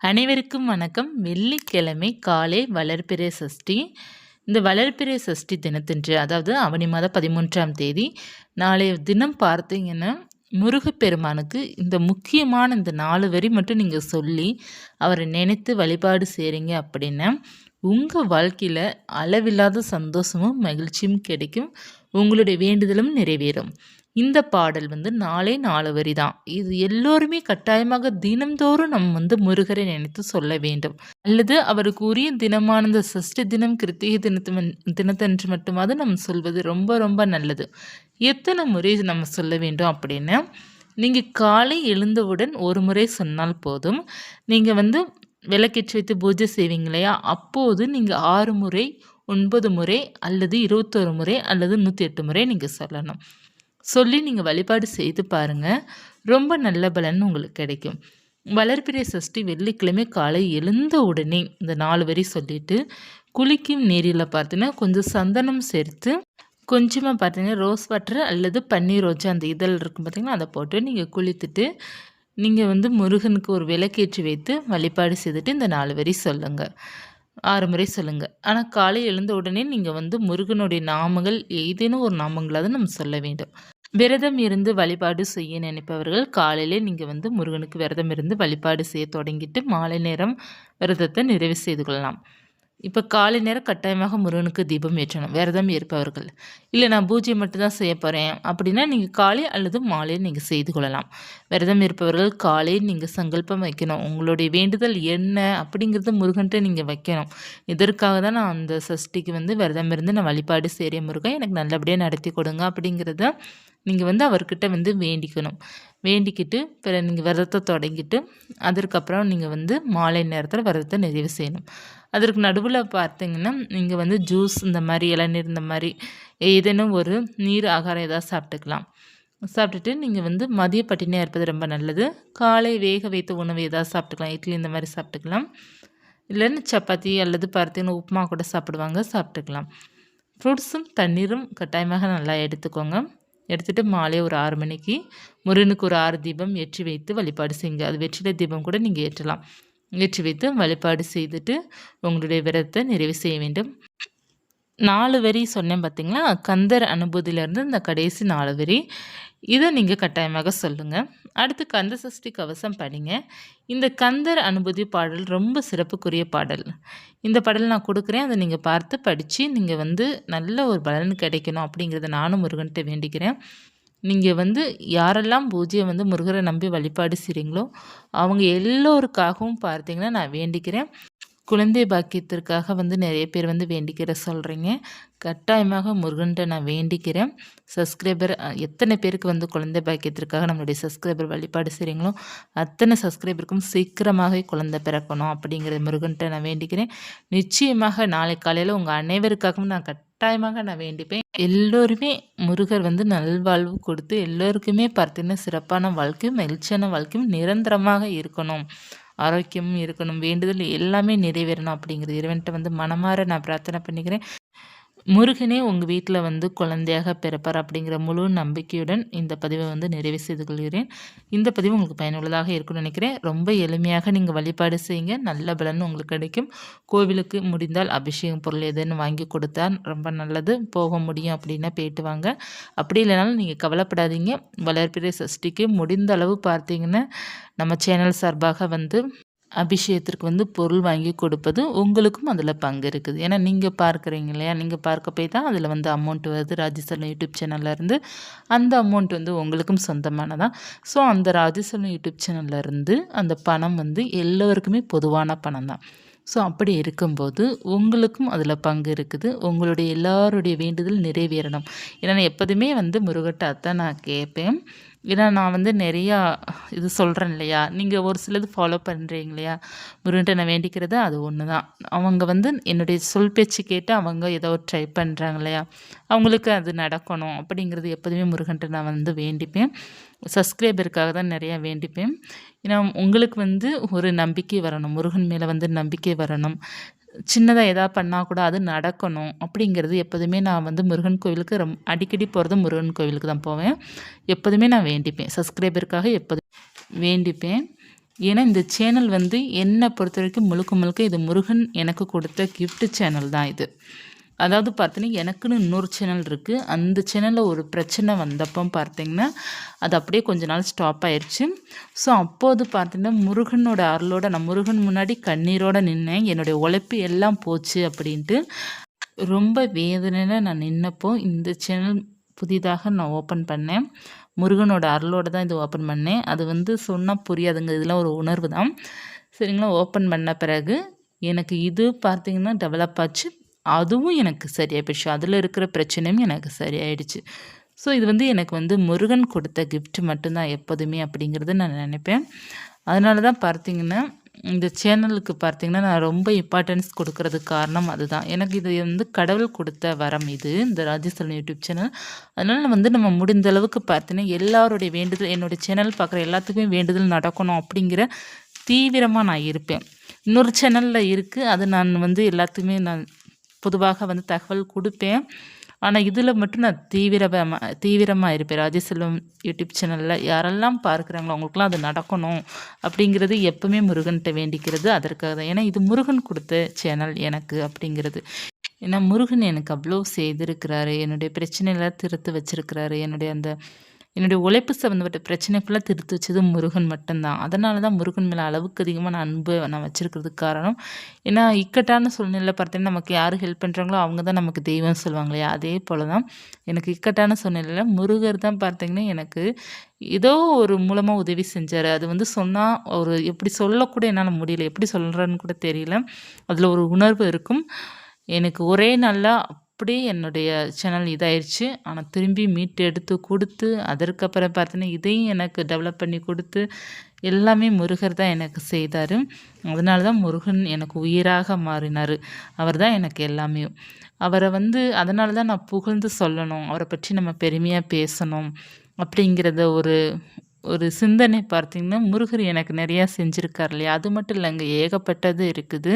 அனைவருக்கும் வணக்கம். வெள்ளிக்கிழமை காலை வளர்பிறை சஷ்டி. இந்த வளர்பிறை சஷ்டி தினத்தன்று அதாவது அவனி மாதம் பதிமூன்றாம் தேதி நாளைய தினம் பார்த்தீங்கன்னா முருகப்பெருமானுக்கு இந்த முக்கியமான இந்த நாலு வரி மட்டும் நீங்கள் சொல்லி அவரை நினைத்து வழிபாடு செய்கிறீங்க அப்படின்னா உங்கள் வாழ்க்கையில் அளவில்லாத சந்தோஷமும் மகிழ்ச்சியும் கிடைக்கும். உங்களுடைய வேண்டுதலும் நிறைவேறும். இந்த பாடல் வந்து நாளே நாலு வரி தான் இது எல்லோருமே கட்டாயமாக தினந்தோறும் நம் வந்து முருகரை நினைத்து சொல்ல வேண்டும். அல்லது அவருக்கு உரிய தினமானந்த சஷ்டி தினம் கிருத்திகை தினத்து தினத்தன்று மட்டுமாவது நம்ம சொல்வது ரொம்ப ரொம்ப நல்லது. எத்தனை முறை நம்ம சொல்ல வேண்டும் அப்படின்னு? நீங்கள் காலை எழுந்தவுடன் ஒரு முறை சொன்னால் போதும். நீங்கள் வந்து விளக்கேற்றி வைத்து பூஜை செய்வீங்க இல்லையா? அப்போது நீங்கள் ஆறு முறை ஒன்பது முறை அல்லது இருபத்தொரு முறை அல்லது நூற்றி எட்டு முறை நீங்கள் சொல்லணும். சொல்லி நீங்கள் வழிபாடு செய்து பாருங்கள் ரொம்ப நல்ல பலன் உங்களுக்கு கிடைக்கும். வளர்பிறை சஷ்டி வெள்ளிக்கிழமை காலை எழுந்த உடனே இந்த நாலு வரி சொல்லிவிட்டு குளிக்கும் நீரில் பார்த்தீங்கன்னா கொஞ்சம் சந்தனம் சேர்த்து கொஞ்சமாக பார்த்தீங்கன்னா ரோஸ் வாட்டர் அல்லது பன்னீர் ரோஜா அந்த இதழ் இருக்கும் பார்த்திங்கன்னா அதை போட்டு நீங்கள் குளித்துட்டு நீங்கள் வந்து முருகனுக்கு ஒரு விளக்கேற்றி வைத்து வழிபாடு செய்துட்டு இந்த நாலு வரி சொல்லுங்கள் ஆறு முறை சொல்லுங்கள் ஆனால் காலை எழுந்த உடனே நீங்கள் வந்து முருகனுடைய நாமங்கள் ஏதேனும் ஒரு நாமங்களாவது நம்ம சொல்ல வேண்டும். விரதம் இருந்து வழிபாடு செய்ய நினைப்பவர்கள் காலையிலே நீங்கள் வந்து முருகனுக்கு விரதம் இருந்து வழிபாடு செய்ய தொடங்கிட்டு மாலை நேரம் விரதத்தை நிறைவு செய்து கொள்ளலாம். இப்போ காலை நேரம் கட்டாயமாக முருகனுக்கு தீபம் ஏற்றணும். விரதம் ஏற்பவர்கள். இல்லை நான் பூஜை மட்டும்தான் செய்ய போகிறேன் அப்படின்னா நீங்கள் காலை அல்லது மாலையை நீங்கள் செய்து கொள்ளலாம். விரதம் இருப்பவர்கள் காலை நீங்கள் சங்கல்பம் வைக்கணும். உங்களுடைய வேண்டுதல் என்ன அப்படிங்கிறது முருகன்ட்டு நீங்கள் வைக்கணும். இதற்காக தான் நான் அந்த சஷ்டிக்கு வந்து விரதம் இருந்து நான் வழிபாடு செய்கிற முருகன் எனக்கு நல்லபடியாக நடத்தி கொடுங்க அப்படிங்கிறத நீங்கள் வந்து அவர்கிட்ட வந்து வேண்டிக்கணும். வேண்டிக்கிட்டு பிற நீங்கள் விரதத்தை தொடங்கிட்டு அதற்கப்புறம் நீங்கள் வந்து மாலை நேரத்தில் விரதத்தை நிறைவு செய்யணும். அதற்கு நடுவில் பார்த்தீங்கன்னா நீங்கள் வந்து ஜூஸ் இந்த மாதிரி இளநீர் இந்த மாதிரி ஏதேனும் ஒரு நீர் ஆகாரம் ஏதாவது சாப்பிட்டுக்கலாம். சாப்பிட்டுட்டு நீங்கள் வந்து மதிய பட்டினியாக இருப்பது ரொம்ப நல்லது. காலை வேக வைத்த உணவு ஏதாவது சாப்பிட்டுக்கலாம். இட்லி இந்த மாதிரி சாப்பிட்டுக்கலாம். இல்லைன்னு சப்பாத்தி அல்லது பார்த்தீங்கன்னா உப்புமா கூட சாப்பிடுவாங்க சாப்பிட்டுக்கலாம். ஃப்ரூட்ஸும் தண்ணீரும் கட்டாயமாக நல்லா எடுத்துக்கோங்க. எடுத்துகிட்டு மாலை ஒரு ஆறு மணிக்கு முருகனுக்கு ஒரு ஆறு தீபம் ஏற்றி வைத்து வழிபாடு செய்யுங்க. அது வெற்றிலை தீபம் கூட நீங்கள் ஏற்றலாம். ஏற்றி வைத்து வழிபாடு செய்துட்டு உங்களுடைய விரதத்தை நிறைவு செய்ய வேண்டும். நாலு வரி சொன்னேன் பார்த்தீங்களா கந்தர் அனுபூதியிலேருந்து இந்த கடைசி நாலு வரி. இதை நீங்கள் கட்டாயமாக சொல்லுங்கள் அடுத்து கந்த சஷ்டி கவசம் படிங்க. இந்த கந்தர் அனுபூதி பாடல் ரொம்ப சிறப்புக்குரிய பாடல். இந்த பாடல் நான் கொடுக்குறேன். அதை நீங்கள் பார்த்து படித்து நீங்கள் வந்து நல்ல ஒரு பலன் கிடைக்கணும் அப்படிங்கிறத நானும் முருகன்கிட்ட வேண்டிக்கிறேன். நீங்கள் வந்து யாரெல்லாம் பூஜையை வந்து முருகரை நம்பி வழிபாடு செய்கிறீங்களோ அவங்க எல்லோருக்காகவும் பார்த்தீங்கன்னா நான் வேண்டிக்கிறேன். குழந்தை பாக்கியத்திற்காக வந்து நிறைய பேர் வந்து வேண்டிக்கிற சொல்கிறீங்க கட்டாயமாக முருகன்ட்ட நான் வேண்டிக்கிறேன். சப்ஸ்கிரைபர் எத்தனை பேருக்கு வந்து குழந்தை பாக்கியத்திற்காக நம்மளுடைய சப்ஸ்கிரைபர் வழிபாடு செய்கிறீங்களோ அத்தனை சப்ஸ்கிரைபருக்கும் சீக்கிரமாகவே குழந்தை பிறக்கணும் அப்படிங்கிற முருகன்ட்ட நான் வேண்டிக்கிறேன். நிச்சயமாக நாளை காலையில் உங்கள் அனைவருக்காகவும் நான் கட் கட்டாயமாக நான் வேண்டிப்பேன். எல்லோருமே முருகர் வந்து நல்வாழ்வு கொடுத்து எல்லோருக்குமே பார்த்தீங்கன்னா சிறப்பான வாழ்க்கையும் மகிழ்ச்சியான வாழ்க்கையும் நிரந்தரமாக இருக்கணும். ஆரோக்கியமும் இருக்கணும். வேண்டுதல் எல்லாமே நிறைவேறணும் அப்படிங்கிறது இறைவன்கிட்ட வந்து மனமாற நான் பிரார்த்தனை பண்ணிக்கிறேன். முருகனே உங்கள் வீட்டில் வந்து குழந்தையாக பிறப்பார் அப்படிங்கிற முழு நம்பிக்கையுடன் இந்த பதிவை வந்து நிறைவு செய்து கொள்கிறேன். இந்த பதிவு உங்களுக்கு பயனுள்ளதாக இருக்கும்னு நினைக்கிறேன். ரொம்ப எளிமையாக நீங்கள் வழிபாடு செய்யுங்க. நல்ல பலன் உங்களுக்கு கிடைக்கும். கோவிலுக்கு முடிந்தால் அபிஷேகம் பொருள் எதுன்னு வாங்கி கொடுத்தா ரொம்ப நல்லது. போக முடியும் அப்படின்னா போயிட்டு வாங்க. அப்படி இல்லைனாலும் நீங்கள் கவலைப்படாதீங்க. வளர்ப்பிறை சஷ்டிக்கு முடிந்த அளவு பார்த்தீங்கன்னா நம்ம சேனல் சார்பாக வந்து அபிஷேகத்திற்கு வந்து பொருள் வாங்கி கொடுப்பது உங்களுக்கும் அதில் பங்கு இருக்குது. ஏன்னா நீங்கள் பார்க்குறீங்க இல்லையா? நீங்கள் பார்க்க போய் தான் அதில் வந்து அமௌண்ட் வருது. ராஜேஸ்வரன் யூடியூப் சேனல்லேருந்து அந்த அமௌண்ட் வந்து உங்களுக்கும் சொந்தமானதான் ஸோ அந்த ராஜசலம் யூடியூப் சேனல்லேருந்து அந்த பணம் வந்து எல்லோருக்குமே பொதுவான பணம் தான். ஸோ அப்படி இருக்கும்போது உங்களுக்கும் அதில் பங்கு இருக்குது. உங்களுடைய எல்லாருடைய வேண்டுதல் நிறைவேறணும். ஏன்னா எப்போதுமே வந்து முருகட்ட நான் கேட்பேன். ஏன்னா நான் வந்து நிறையா இது சொல்கிறேன் இல்லையா? நீங்கள் ஒரு சிலது ஃபாலோ பண்ணுறீங்க இல்லையா? முருகன்ட்ட நான் வேண்டிக்கிறது அது ஒன்று தான் அவங்க வந்து என்னுடைய சொல் பேச்சு கேட்டு அவங்க ஏதோ ஒரு ட்ரை பண்ணுறாங்க இல்லையா? அவங்களுக்கு அது நடக்கணும் அப்படிங்கிறது எப்போதுமே முருகன்ட்ட நான் வந்து வேண்டிப்பேன். சப்ஸ்கிரைபருக்காக தான் நிறையா வேண்டிப்பேன். ஏன்னா உங்களுக்கு வந்து ஒரு நம்பிக்கை வரணும். முருகன் மேலே வந்து நம்பிக்கை வரணும். சின்னதாக எதாவது பண்ணால் கூட அது நடக்கணும் அப்படிங்கிறது எப்போதுமே நான் வந்து முருகன் கோவிலுக்கு ரொம் அடிக்கடி போகிறது முருகன் கோவிலுக்கு தான் போவேன். எப்போதுமே நான் வேண்டிப்பேன். சப்ஸ்கிரைபருக்காக எப்போதும் வேண்டிப்பேன். ஏன்னா இந்த சேனல் வந்து என்னை பொறுத்த வரைக்கும் முழுக்க முழுக்க இது முருகன் எனக்கு கொடுத்த கிஃப்ட் சேனல் தான் இது. அதாவது பார்த்தீங்கன்னா எனக்குன்னு இன்னொரு சேனல் இருக்குது அந்த சேனலில் ஒரு பிரச்சனை வந்தப்போ பார்த்தீங்கன்னா அது அப்படியே கொஞ்ச நாள் ஸ்டாப் ஆயிடுச்சு ஸோ அப்போது பார்த்தீங்கன்னா முருகனோட அருளோட நான் முருகன் முன்னாடி கண்ணீரோடு நின்னேன். என்னுடைய உழைப்பு எல்லாம் போச்சு அப்படின்ட்டு ரொம்ப வேதனையில் நான் நின்னப்போ இந்த சேனல் புதிதாக நான் ஓப்பன் பண்ணேன். முருகனோட அருளோடு தான் இது ஓப்பன் பண்ணேன். அது வந்து சொன்னால் புரியாதுங்க. இதெல்லாம் ஒரு உணர்வு தான். சரிங்களா? ஓப்பன் பண்ண பிறகு எனக்கு இது பார்த்திங்கன்னா டெவலப் ஆச்சு. அதுவும் எனக்கு சரியாக போயிடுச்சு அதில் இருக்கிற பிரச்சனையும் எனக்கு சரியாயிடுச்சு. ஸோ இது வந்து எனக்கு வந்து முருகன் கொடுத்த கிஃப்ட் மட்டும்தான் எப்போதுமே அப்படிங்கிறத நான் நினைப்பேன். அதனால தான் பார்த்திங்கன்னா இந்த சேனலுக்கு பார்த்தீங்கன்னா நான் ரொம்ப இம்பார்ட்டன்ஸ் கொடுக்கறதுக்கு காரணம் அதுதான். எனக்கு இது வந்து கடவுள் கொடுத்த வரம் இது இந்த ராஜேஸ்வரன் யூடியூப் சேனல். அதனால் வந்து நம்ம முடிந்த அளவுக்கு பார்த்தீங்கன்னா எல்லாருடைய வேண்டுதல் என்னுடைய சேனல் பார்க்குற எல்லாத்துக்குமே வேண்டுதல் நடக்கணும் அப்படிங்கிற தீவிரமாக நான் இருப்பேன். இன்னொரு சேனலில் இருக்குது அது நான் வந்து எல்லாத்துக்குமே நான் பொதுவாக வந்து தகவல் கொடுப்பேன். ஆனால் இதில் மட்டும் நான் தீவிரமாக தீவிரமாக இருப்பேன். ராஜசெல்வம் யூடியூப் சேனலில் யாரெல்லாம் பார்க்குறாங்களோ அவங்களுக்குலாம் அது நடக்கணும் அப்படிங்கிறது எப்பவுமே முருகன்கிட்ட வேண்டிக்கிறது. அதற்காக தான். ஏன்னா இது முருகன் கொடுத்த சேனல் எனக்கு அப்படிங்கிறது. ஏன்னா முருகன் எனக்கு அவ்வளோ செய்திருக்கிறாரு. என்னுடைய பிரச்சனையெல்லாம் திருத்து வச்சிருக்கிறாரு. என்னுடைய அந்த என்னுடைய உழைப்பு சம்மந்தப்பட்ட பிரச்சனை ஃபுல்லாக திருத்து வச்சது முருகன் மட்டும்தான். அதனால தான் முருகன் மேலே அளவுக்கு அதிகமாக நான் அன்பு நான் வச்சுருக்கிறதுக்கு காரணம். ஏன்னா இக்கட்டான சூழ்நிலை பார்த்தீங்கன்னா நமக்கு யார் ஹெல்ப் பண்ணுறாங்களோ அவங்க தான் நமக்கு தெய்வம் சொல்லுவாங்க இல்லையா? அதே போல் தான் எனக்கு இக்கட்டான சூழ்நிலையில் முருகர் தான் பார்த்தீங்கன்னா எனக்கு ஏதோ ஒரு மூலமாக உதவி செஞ்சார். அது வந்து சொன்னால் ஒரு எப்படி சொல்லக்கூட என்னால் முடியல. எப்படி சொல்கிறேன்னு கூட தெரியல. அதில் ஒரு உணர்வு இருக்கும். எனக்கு ஒரே நாளில் அப்படியே என்னுடைய சேனல் இதாயிருச்சு. ஆனால் திரும்பி மீட்டு எடுத்து கொடுத்து அதற்கப்புறம் பார்த்தீங்கன்னா இதையும் எனக்கு டெவலப் பண்ணி கொடுத்து எல்லாமே முருகர் தான் எனக்கு செய்தார். அதனால தான் முருகன் எனக்கு உயிராக மாறினார். அவர் தான் எனக்கு எல்லாமே. அவரை வந்து அதனால தான் நான் புகழ்ந்து சொல்லணும். அவரை பற்றி நம்ம பெருமையாக பேசணும். அப்படிங்கிறத ஒரு ஒரு சிந்தனை பார்த்திங்கன்னா முருகர் எனக்கு நிறையா செஞ்சுருக்கார் இல்லையா? அது மட்டும் இல்லைங்க ஏகப்பட்டது இருக்குது.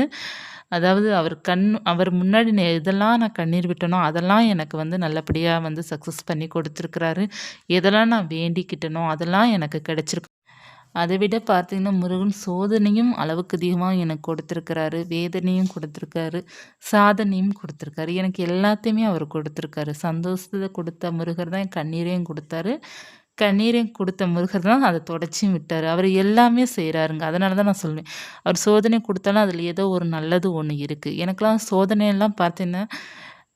அதாவது அவர் கண் அவர் முன்னாடி எதெல்லாம் நான் கண்ணீர் விட்டனோ அதெல்லாம் எனக்கு வந்து நல்லபடியாக வந்து சக்ஸஸ் பண்ணி கொடுத்துருக்குறாரு. எதெல்லாம் நான் வேண்டிக்கிட்டனோ அதெல்லாம் எனக்கு கிடச்சிருக்கு. அதை விட பார்த்திங்கன்னா முருகன் சோதனையும் அளவுக்கு அதிகமாக எனக்கு கொடுத்துருக்கிறாரு. வேதனையும் கொடுத்துருக்காரு. சாதனையும் கொடுத்துருக்காரு. எனக்கு எல்லாத்தையுமே அவர் கொடுத்துருக்காரு. சந்தோஷத்தை கொடுத்த முருகர் தான் என் கண்ணீரையும் கொடுத்தாரு. கண்ணீரையும் கொடுத்த முருகர் தான் அதை தொடச்சியும் விட்டார். அவர் எல்லாமே செய்கிறாருங்க அதனால தான் நான் சொல்லுவேன். அவர் சோதனை கொடுத்தாலும் அதில் ஏதோ ஒரு நல்லது ஒன்று இருக்குது எனக்கெலாம் சோதனையெல்லாம் பார்த்தீங்கன்னா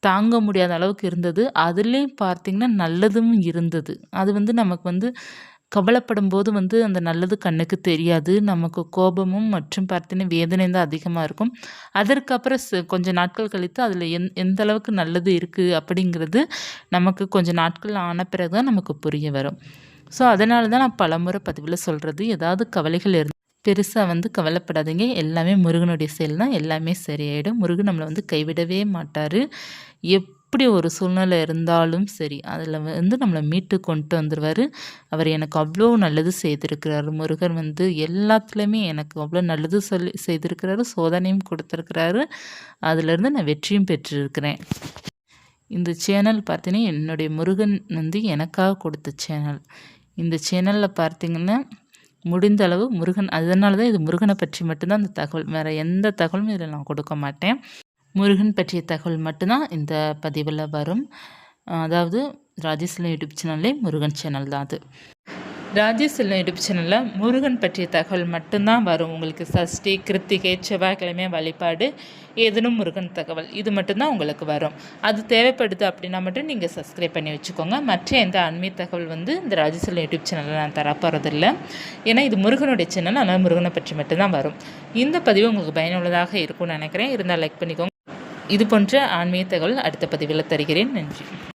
தாங்க முடியாத அளவுக்கு இருந்தது. அதுலேயும் பார்த்திங்கன்னா நல்லதும் இருந்தது. அது வந்து நமக்கு வந்து கவலைப்படும் போது வந்து அந்த நல்லது கண்ணுக்கு தெரியாது. நமக்கு கோபமும் மற்றும் பார்த்தீங்கன்னா வேதனை தான் அதிகமாக இருக்கும். அதற்கப்புறம் கொஞ்சம் நாட்கள் கழித்து அதில் எந் எந்த அளவுக்கு நல்லது இருக்குது அப்படிங்கிறது நமக்கு கொஞ்சம் நாட்கள் ஆன பிறகு தான் நமக்கு புரிய வரும். ஸோ அதனால தான் நான் பலமுறை பதிவில் சொல்கிறது ஏதாவது கவலைகள் இருந்து பெருசாக வந்து கவலைப்படாதீங்க. எல்லாமே முருகனுடைய செயல் தான் எல்லாமே சரியாயிடும். முருகன் நம்மளை வந்து கைவிடவே மாட்டார். எப் எப்படி ஒரு சூழ்நிலை இருந்தாலும் சரி அதில் வந்து நம்மளை மீட்டு கொண்டு வந்துடுவார் அவர் எனக்கு அவ்வளோ நல்லது செய்திருக்கிறாரு. முருகர் வந்து எல்லாத்துலேயுமே எனக்கு அவ்வளோ நல்லது சொல்லி செய்திருக்கிறாரு சோதனையும் கொடுத்துருக்கிறாரு. அதிலேருந்து நான் வெற்றியும் பெற்றிருக்கிறேன். இந்த சேனல் பார்த்தீங்கன்னா என்னுடைய முருகன் வந்து எனக்காக கொடுத்த சேனல். இந்த சேனலில் பார்த்தீங்கன்னா முடிந்த அளவு முருகன் அதனால தான் இது முருகனை பற்றி மட்டும்தான் அந்த தகவல். வேறு எந்த தகவலும் இதில் நான் கொடுக்க மாட்டேன். முருகன் பற்றிய தகவல் மட்டும்தான் இந்த பதிவில் வரும். அதாவது ராஜேஸ்வரன் யூடியூப் சேனல்லே முருகன் சேனல் தான் அது. ராஜேஸ்வரன் யூடியூப் சேனலில் முருகன் பற்றிய தகவல் மட்டும்தான் வரும். உங்களுக்கு சஷ்டி கிருத்திகை செவ்வாய்க்கிழமை வழிபாடு ஏதனும் முருகன் தகவல் இது மட்டும்தான் உங்களுக்கு வரும். அது தேவைப்படுது அப்படின்னா மட்டும் நீங்கள் சப்ஸ்கிரைப் பண்ணி வச்சுக்கோங்க. மற்ற எந்த அண்மை தகவல் வந்து இந்த ராஜேஸ்வரன் யூடியூப் சேனலில் நான் தரப்போகிறதில்ல ஏன்னா இது முருகனுடைய சேனல். அதனால் முருகனை பற்றி மட்டும்தான் வரும். இந்த பதிவு உங்களுக்கு பயனுள்ளதாக இருக்கும்னு நினைக்கிறேன். இருந்தால் லைக் பண்ணிக்கோங்க. இது போன்ற ஆன்மீக தகவல் அடுத்த பதிவில் தருகிறேன். நன்றி.